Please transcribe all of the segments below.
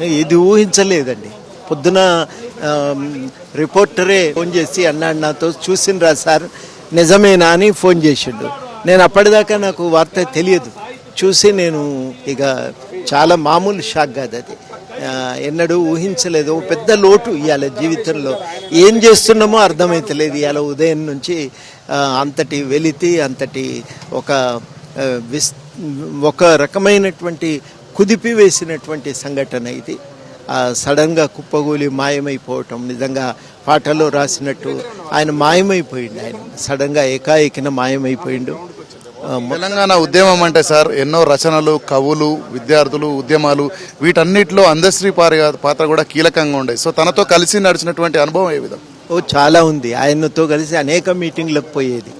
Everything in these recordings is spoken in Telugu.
ఇది ఊహించలేదండి. పొద్దున రిపోర్టరే ఫోన్ చేసి అన్నాడు నాతో చూసిండ్రా సార్ నిజమేనా? అని ఫోన్ చేసిండు. నేను అప్పటిదాకా నాకు వార్త తెలియదు. చూసి నేను ఇక చాలా మామూలు షాక్ కాదు అది. ఎన్నడూ ఊహించలేదు. పెద్ద లోటు ఇవాళ జీవితంలో. ఏం చేస్తున్నామో అర్థమైతలేదు. ఇవాళ ఉదయం నుంచి అంతటి వెలితి అంతటి ఒక విస్ ఒక రకమైనటువంటి కుదిపి వేసినటువంటి సంఘటన ఇది. సడన్గా కుప్పగూలి మాయమైపోవటం నిజంగా పాటలో రాసినట్టు ఆయన మాయమైపోయిండు. ఆయన సడన్గా ఏకాఏకిన మాయమైపోయిండు. తెలంగాణ ఉద్యమం అంటే సార్ ఎన్నో రచనలు కవులు విద్యార్థులు ఉద్యమాలు వీటన్నిటిలో అందశ్రీ పారి పాత్ర కూడా కీలకంగా ఉండే సో తనతో కలిసి నడిచినటువంటి అనుభవం ఏ విధం? ఓ చాలా ఉంది. ఆయనతో కలిసి అనేక మీటింగ్లకు పోయేది.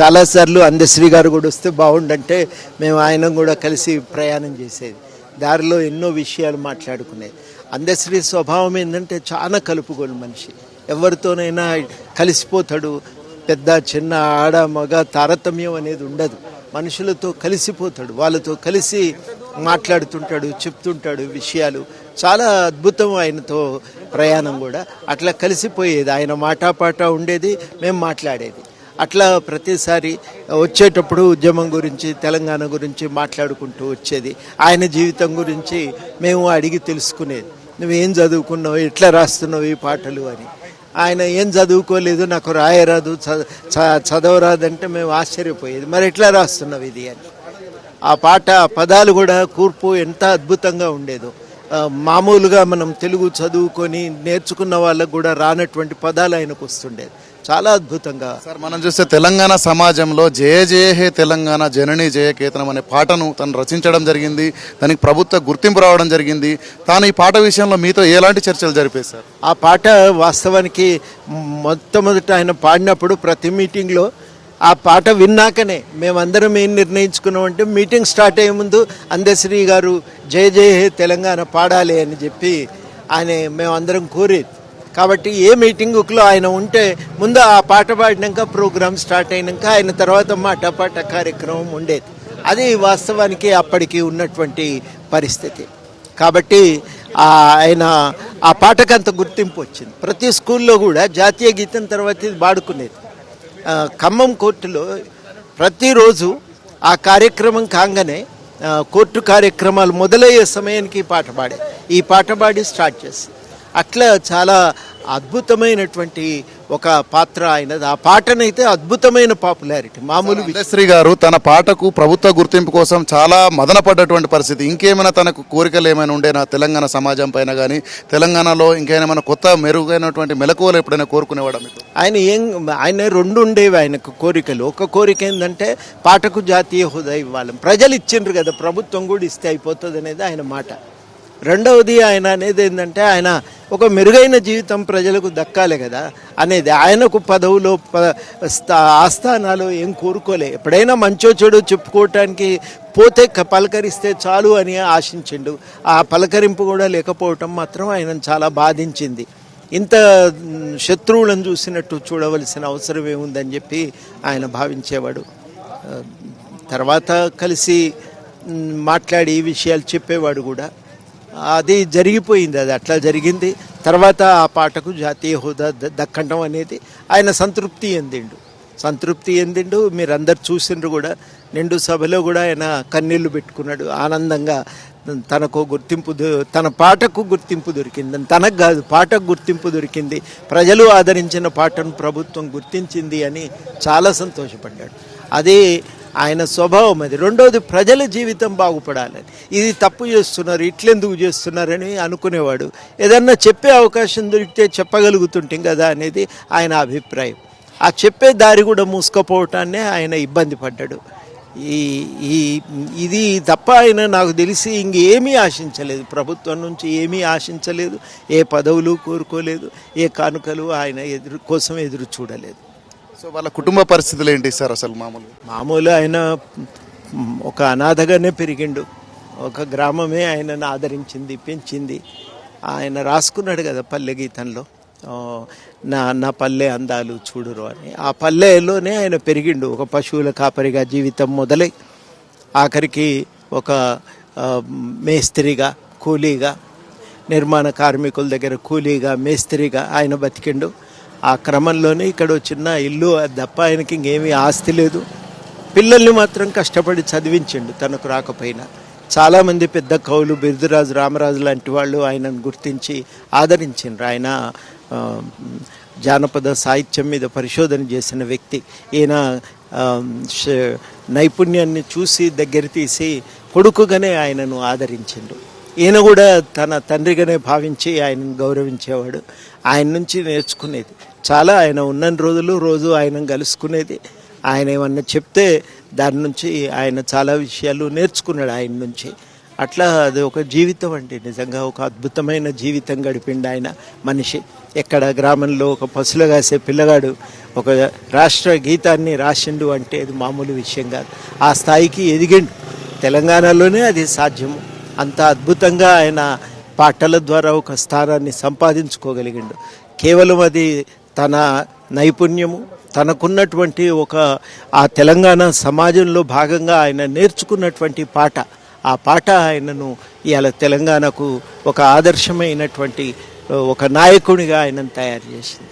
చాలాసార్లు అందశ్రీ గారు కూడా వస్తే బాగుండంటే మేము ఆయన కూడా కలిసి ప్రయాణం చేసేది. దారిలో ఎన్నో విషయాలు మాట్లాడుకునే అందశ్రీ స్వభావం ఏంటంటే చాలా కలుపుగోలు మనిషి. ఎవరితోనైనా కలిసిపోతాడు. పెద్ద చిన్న ఆడ మగ తారతమ్యం అనేది ఉండదు. మనుషులతో కలిసిపోతాడు. వాళ్ళతో కలిసి మాట్లాడుతుంటాడు చెప్తుంటాడు విషయాలు. చాలా అద్భుతం ఆయనతో ప్రయాణం కూడా. అట్లా కలిసిపోయేది. ఆయన మాటాపాట ఉండేది. మేము మాట్లాడేది. అట్లా ప్రతిసారి వచ్చేటప్పుడు ఉద్యమం గురించి తెలంగాణ గురించి మాట్లాడుకుంటూ వచ్చేది. ఆయన జీవితం గురించి మేము అడిగి తెలుసుకునేది. నువ్వేం చదువుకున్నావు? ఎట్లా రాస్తున్నావు ఈ పాటలు అని. ఆయన ఏం చదువుకోలేదు నాకు రాయరాదు చ- చ- చదవరాదంటే మేము ఆశ్చర్యపోయేది. మరి ఎట్లా రాస్తున్నావు ఇది అని. ఆ పాట పదాలు కూడా కూర్పు ఎంత అద్భుతంగా ఉండేదో. మామూలుగా మనం తెలుగు చదువుకొని నేర్చుకున్న వాళ్ళకు కూడా రానటువంటి పదాలు ఆయనకు వస్తుండేది చాలా అద్భుతంగా. సార్ మనం చూస్తే తెలంగాణ సమాజంలో జయ జయ హే తెలంగాణ జనని జయ కేతనం అనే పాటను తను రచించడం జరిగింది. దానికి ప్రభుత్వ గుర్తింపు రావడం జరిగింది. తాను ఈ పాట విషయంలో మీతో ఎలాంటి చర్చలు జరిపాయి సార్? ఆ పాట వాస్తవానికి మొట్టమొదట ఆయన పాడినప్పుడు ప్రతి మీటింగ్లో ఆ పాట విన్నాకనే మేమందరం ఏం నిర్ణయించుకున్నాం అంటే మీటింగ్ స్టార్ట్ అయ్యే ముందు అందశ్రీ గారు జయ జయ హే తెలంగాణ పాడాలి అని చెప్పి ఆయన మేమందరం కోరేది. కాబట్టి ఏ మీటింగులో ఆయన ఉంటే ముందు ఆ పాట పాడినాక ప్రోగ్రామ్ స్టార్ట్ అయినాక ఆయన తర్వాత మాటపాట కార్యక్రమం ఉండేది. అది వాస్తవానికి అప్పటికి ఉన్నటువంటి పరిస్థితి. కాబట్టి ఆయన ఆ పాటకు అంత గుర్తింపు వచ్చింది. ప్రతి స్కూల్లో కూడా జాతీయ గీతం తర్వాత ఇది పాడుకునేది ఖమ్మం కోర్టులో ప్రతిరోజు ఆ కార్యక్రమం కాగానే కోర్టు కార్యక్రమాలు మొదలయ్యే సమయానికి పాట పాడే. ఈ పాట పాడి స్టార్ట్ చేసి. అట్లా చాలా అద్భుతమైనటువంటి ఒక పాత్ర ఆయనది. ఆ పాటనైతే అద్భుతమైన పాపులారిటీ మామూలు విజయశ్రీ గారు తన పాటకు ప్రభుత్వ గుర్తింపు కోసం చాలా మదన పడ్డటువంటి పరిస్థితి. ఇంకేమైనా తనకు కోరికలు ఏమైనా ఉండే నా తెలంగాణ సమాజం పైన కానీ తెలంగాణలో ఇంకేమైనా కొత్త మెరుగైనటువంటి మెలకువలు ఎప్పుడైనా కోరుకునేవాడా ఆయన ఏం ఆయన రెండు ఉండేవి ఆయనకు కోరికలు. ఒక కోరిక ఏంటంటే పాటకు జాతీయ హోదా ఇవ్వాలి. ప్రజలు ఇచ్చిండ్రు కదా ప్రభుత్వం కూడా ఇస్తే అయిపోతుంది అనేది ఆయన మాట. రెండవది ఆయన అనేది ఏంటంటే ఆయన ఒక మెరుగైన జీవితం ప్రజలకు దక్కాలి కదా అనేది ఆయనకు పదవులో ప- స్థా- ఆస్థానాలు ఏం కోరుకోలే. ఎప్పుడైనా మంచో చెడు చెప్పుకోవటానికి పోతే క- పలకరిస్తే చాలు అని ఆశించిండు. ఆ పలకరింపు కూడా లేకపోవటం మాత్రం ఆయనను చాలా బాధించింది. ఇంత శత్రువులను చూసినట్టు చూడవలసిన అవసరం ఏముందని చెప్పి ఆయన భావించేవాడు. తర్వాత కలిసి మాట్లాడి ఈ విషయాలు చెప్పేవాడు కూడా. అది జరిగిపోయింది అది అట్లా జరిగింది. తర్వాత ఆ పాటకు జాతీయ హోదా ద- దక్కడం అనేది ఆయన సంతృప్తి ఎందిండు. సంతృప్తి ఎందిండు మీరందరు చూసిండ్రు కూడా. నిండు సభలో కూడా ఆయన కన్నీళ్ళు పెట్టుకున్నాడు. ఆనందంగా తనకు గుర్తింపు తన పాటకు గుర్తింపు దొరికింది. తనకు కాదు పాటకు గుర్తింపు దొరికింది. ప్రజలు ఆదరించిన పాటను ప్రభుత్వం గుర్తించింది అని చాలా సంతోషపడ్డాడు. అది ఆయన స్వభావం అది. రెండవది ప్రజల జీవితం బాగుపడాలని. ఇది తప్పు చేస్తున్నారు ఇట్లెందుకు చేస్తున్నారని అనుకునేవాడు. ఏదన్నా చెప్పే అవకాశం దొరికితే చెప్పగలుగుతుంటాం కదా అనేది ఆయన అభిప్రాయం. ఆ చెప్పే దారి కూడా మూసుకపోవటాన్నే ఆయన ఇబ్బంది పడ్డాడు. ఈ ఈ ఇది తప్ప ఆయన నాకు తెలిసి ఇంకేమీ ఆశించలేదు. ప్రభుత్వం నుంచి ఏమీ ఆశించలేదు. ఏ పదవులు కోరుకోలేదు. ఏ కానుకలు ఆయన ఎదురు కోసం ఎదురు చూడలేదు. సో వాళ్ళ కుటుంబ పరిస్థితులు ఏంటి సార్ అసలు మామూలు మామూలు ఆయన ఒక అనాథగానే పెరిగిండు. ఒక గ్రామమే ఆయనను ఆదరించింది పెంచింది. ఆయన రాసుకున్నాడు కదా పల్లె గీతంలో. నా నా పల్లె అందాలు చూడురు అని. ఆ పల్లెలోనే ఆయన పెరిగిండు. ఒక పశువుల కాపరిగా జీవితం మొదలై ఆఖరికి ఒక మేస్త్రిగా కూలీగా నిర్మాణ కార్మికుల దగ్గర కూలీగా మేస్త్రిగా ఆయన బతికిండు. ఆ క్రమంలోనే ఇక్కడ చిన్న ఇల్లు అది తప్ప ఆయనకి ఇంకేమీ ఆస్తి లేదు. పిల్లల్ని మాత్రం కష్టపడి చదివించిండు తనకు రాకపోయినా. చాలామంది పెద్ద కవులు బిరుదురాజు రామరాజు లాంటి వాళ్ళు ఆయనను గుర్తించి ఆదరించిండ్రు. ఆయన జానపద సాహిత్యం మీద పరిశోధన చేసిన వ్యక్తి. ఈయన నైపుణ్యాన్ని చూసి దగ్గర తీసి కొడుకుగానే ఆయనను ఆదరించిండు. ఈయన కూడా తన తండ్రిగానే భావించి ఆయనను గౌరవించేవాడు. ఆయన నుంచి నేర్చుకునేది. చాలా ఆయన ఉన్న రోజులు రోజు ఆయన కలుసుకునేది. ఆయన ఏమన్నా చెప్తే దాని నుంచి ఆయన చాలా విషయాలు నేర్చుకున్నాడు ఆయన నుంచి. అట్లా అది ఒక జీవితం అండి. నిజంగా ఒక అద్భుతమైన జీవితం గడిపిండు ఆయన మనిషి. ఎక్కడ గ్రామంలో ఒక పసులు కాసే పిల్లగాడు ఒక రాష్ట్ర గీతాన్ని రాసిండు అంటే అది మామూలు విషయం కాదు. ఆ స్థాయికి ఎదిగిండు. తెలంగాణలోనే అది సాధ్యము. అంత అద్భుతంగా ఆయన పాటల ద్వారా ఒక స్థానాన్ని సంపాదించుకోగలిగిండు. కేవలం అది తన నైపుణ్యము తనకున్నటువంటి ఒక ఆ తెలంగాణ సమాజంలో భాగంగా ఆయన నేర్చుకున్నటువంటి పాట ఆ పాట ఆయనను ఇవాళ తెలంగాణకు ఒక ఆదర్శమైనటువంటి ఒక నాయకునిగా ఆయనను తయారు చేసింది.